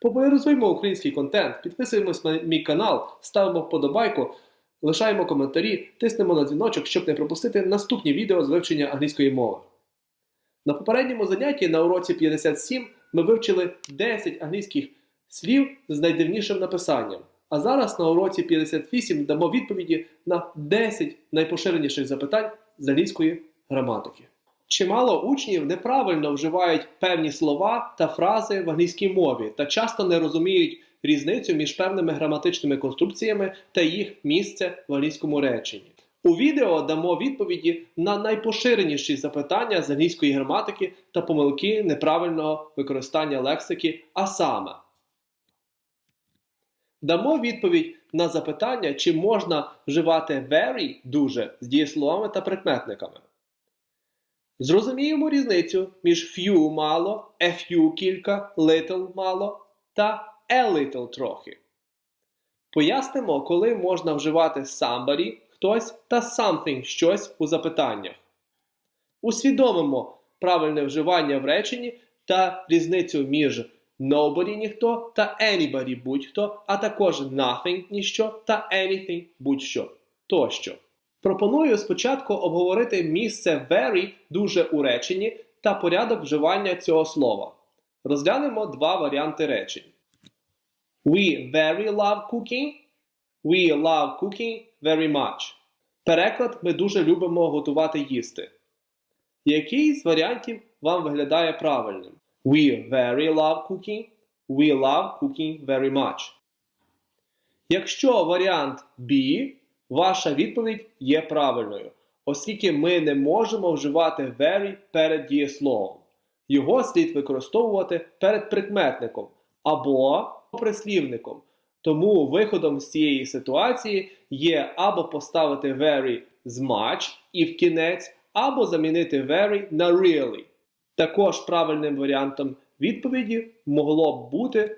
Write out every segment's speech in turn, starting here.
Популяризуємо український контент, підписуємось на мій канал, ставимо вподобайку, лишаємо коментарі, тиснемо на дзвіночок, щоб не пропустити наступні відео з вивчення англійської мови. На попередньому занятті на уроці 57 ми вивчили 10 англійських слів з найдивнішим написанням. А зараз на уроці 58 дамо відповіді на 10 найпоширеніших запитань з англійської граматики. Чимало учнів неправильно вживають певні слова та фрази в англійській мові та часто не розуміють різницю між певними граматичними конструкціями та їх місце в англійському реченні. У відео дамо відповіді на найпоширеніші запитання з англійської граматики та помилки неправильного використання лексики, а саме. Дамо відповідь на запитання, чи можна вживати very дуже з дієсловами та прикметниками. Зрозуміємо різницю між few мало, a few кілька, little мало та a little трохи. Пояснимо, коли можна вживати somebody хтось та something щось у запитаннях. Усвідомимо правильне вживання в реченні та різницю між nobody ніхто та anybody будь-хто, а також nothing ніщо та anything будь-що тощо. Пропоную спочатку обговорити місце very дуже у реченні та порядок вживання цього слова. Розглянемо два варіанти речень. We very love cooking. We love cooking very much. Переклад ми дуже любимо готувати їсти. Який з варіантів вам виглядає правильним? We very love cooking. We love cooking very much. Якщо варіант B, ваша відповідь є правильною, оскільки ми не можемо вживати very перед дієсловом. Його слід використовувати перед прикметником або прислівником. Тому виходом з цієї ситуації є або поставити very з much і в кінець, або замінити very на really. Також правильним варіантом відповіді могло б бути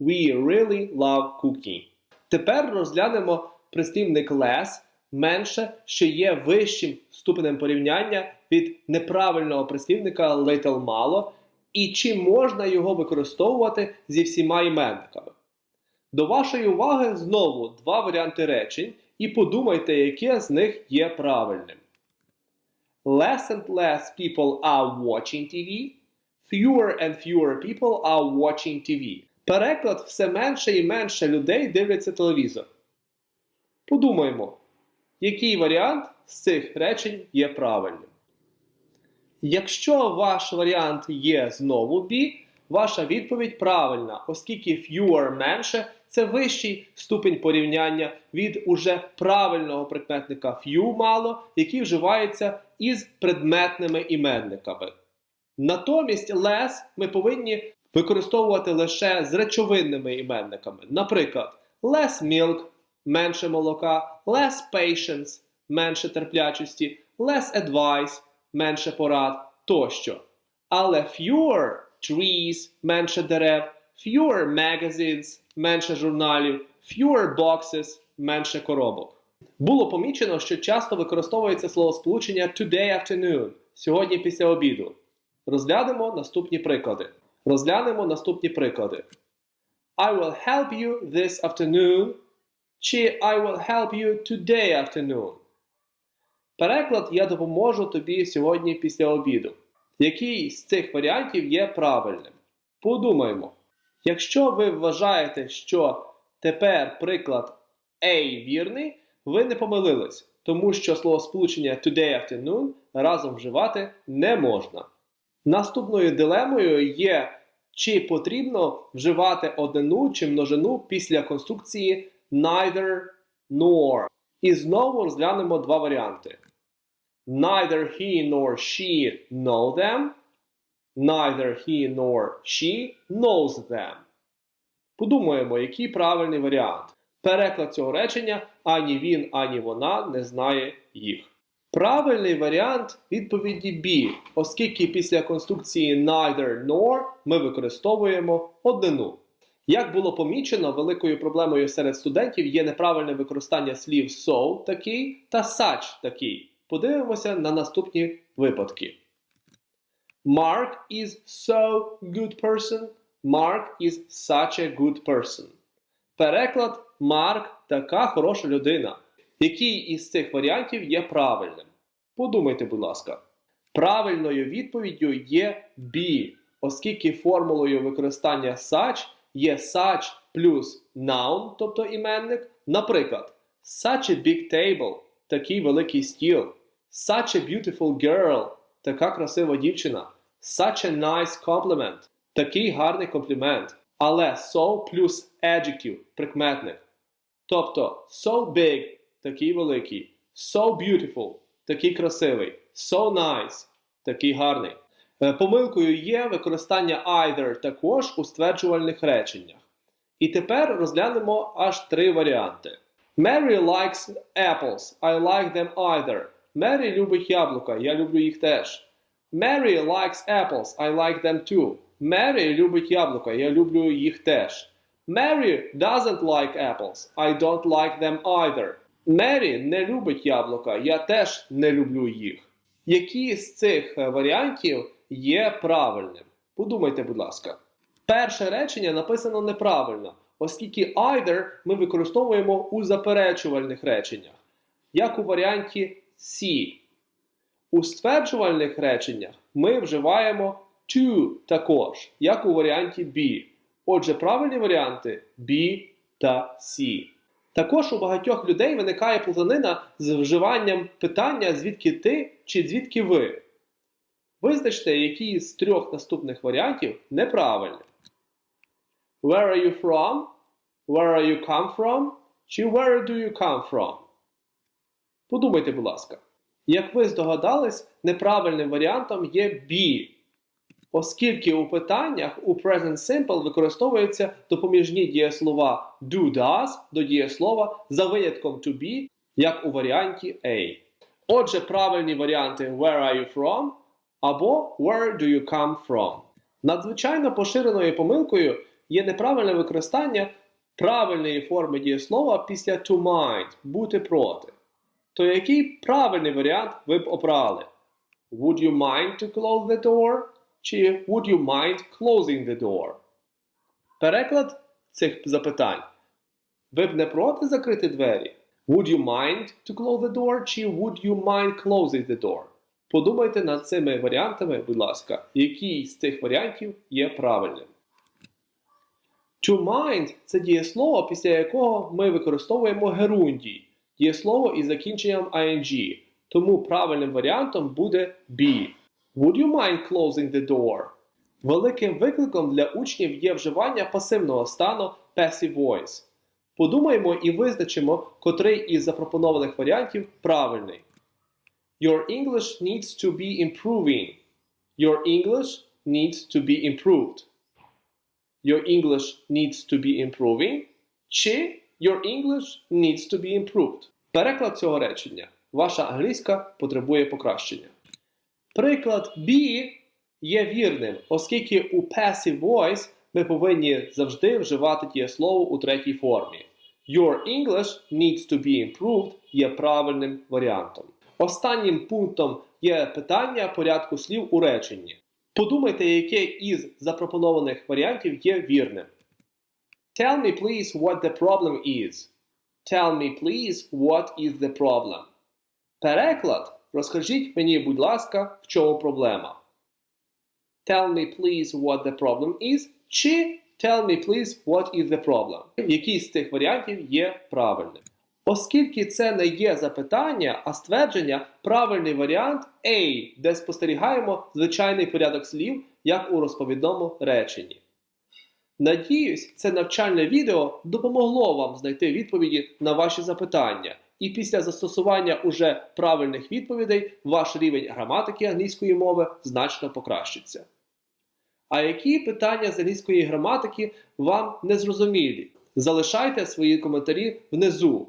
We really love cooking. Тепер розглянемо прислівник less менше, що є вищим ступенем порівняння від неправильного прислівника little мало, і чи можна його використовувати зі всіма іменниками. До вашої уваги знову два варіанти речень, і подумайте, яке з них є правильним. Less and less people are watching TV. Fewer and fewer people are watching TV. Переклад все менше і менше людей дивляться телевізор. Подумаймо, який варіант з цих речень є правильним. Якщо ваш варіант є знову B, ваша відповідь правильна, оскільки fewer менше це вищий ступень порівняння від уже правильного прикметника few мало, який вживається із предметними іменниками. Натомість less ми повинні використовувати лише з речовинними іменниками. Наприклад, less milk менше молока, less patience менше терплячості, less advice менше порад тощо. Але fewer trees менше дерев, fewer magazines менше журналів, fewer boxes менше коробок. Було помічено, що часто використовується словосполучення today afternoon сьогодні після обіду. Розглянемо наступні приклади. Розглянемо наступні приклади. I will help you this afternoon. Чи I will help you today afternoon. Переклад я допоможу тобі сьогодні після обіду. Який з цих варіантів є правильним? Подумаймо. Якщо ви вважаєте, що тепер приклад A вірний, ви не помилились, тому що словосполучення today afternoon разом вживати не можна. Наступною дилемою є, чи потрібно вживати однину чи множину після конструкції neither nor. І знову розглянемо два варіанти. Neither he nor she know them. Neither he nor she knows them. Подумаємо, який правильний варіант. Переклад цього речення ані він, ані вона не знає їх. Правильний варіант відповіді B, оскільки після конструкції neither nor ми використовуємо однину. Як було помічено, великою проблемою серед студентів є неправильне використання слів so такий та such такий. Подивимося на наступні випадки. Mark is so good person. Mark is such a good person. Переклад Марк така хороша людина. Який із цих варіантів є правильним? Подумайте, будь ласка. Правильною відповіддю є B, оскільки формулою використання such є such плюс noun, тобто іменник. Наприклад, such a big table такий великий стіл. Such a beautiful girl така красива дівчина. Such a nice compliment такий гарний комплімент. Але so плюс adjective прикметник. Тобто so big такий великий, so beautiful такий красивий, so nice такий гарний. Е, Помилкою є використання either також у стверджувальних реченнях. І тепер розглянемо аж три варіанти. Mary likes apples. I like them either. Мері любить яблука, я люблю їх теж. Mary likes apples. I like them too. Мері любить яблука, я люблю їх теж. Mary doesn't like apples. I don't like them either. Мері не любить яблука, я теж не люблю їх. Які з цих е, варіантів є правильним? Подумайте, будь ласка. Перше речення написано неправильно, оскільки either ми використовуємо у заперечувальних реченнях, як у варіанті C. У стверджувальних реченнях ми вживаємо to також, як у варіанті B. Отже, правильні варіанти B та C. Також у багатьох людей виникає плутанина з вживанням питання звідки ти чи звідки ви. Визначте, який з трьох наступних варіантів неправильний. Where are you from? Where are you come from? Чи where do you come from? Подумайте, будь ласка. Як ви здогадались, неправильним варіантом є be, оскільки у питаннях у present simple використовуються допоміжні дієслова do does до дієслова за винятком to be, як у варіанті A. Отже, правильні варіанти where are you from або where do you come from. Надзвичайно поширеною помилкою є неправильне використання правильної форми дієслова після to mind бути проти. То який правильний варіант ви б обрали? Would you mind to close the door? Чи would you mind closing the door? Переклад цих запитань. Ви б не проти закрити двері? Would you mind to close the door? Чи would you mind closing the door? Подумайте над цими варіантами, будь ласка, який з цих варіантів є правильним. To mind це дієслово, після якого ми використовуємо герундій, дієслово із закінченням ing. Тому правильним варіантом буде be. Would you mind closing the door? Великим викликом для учнів є вживання пасивного стану passive voice. Подумаємо і визначимо, котрий із запропонованих варіантів правильний. Your English needs to be improving. Your English needs to be improved. Your English needs to be improving. Чи Your English needs to be improved. Переклад цього речення. Ваша англійська потребує покращення. Приклад be є вірним, оскільки у passive voice ми повинні завжди вживати дієслово у третій формі. Your English needs to be improved є правильним варіантом. Останнім пунктом є питання порядку слів у реченні. Подумайте, яке із запропонованих варіантів є вірним. Tell me please what the problem is. Tell me please what is the problem. Переклад. Розкажіть мені, будь ласка, в чому проблема. Tell me please what the problem is. Чи tell me please what is the problem. Який з цих варіантів є правильним? Оскільки це не є запитання, а ствердження, правильний варіант A, де спостерігаємо звичайний порядок слів, як у розповідному реченні. Надіюсь, це навчальне відео допомогло вам знайти відповіді на ваші запитання, і після застосування уже правильних відповідей ваш рівень граматики англійської мови значно покращиться. А які питання з англійської граматики вам не зрозумілі? Залишайте свої коментарі внизу,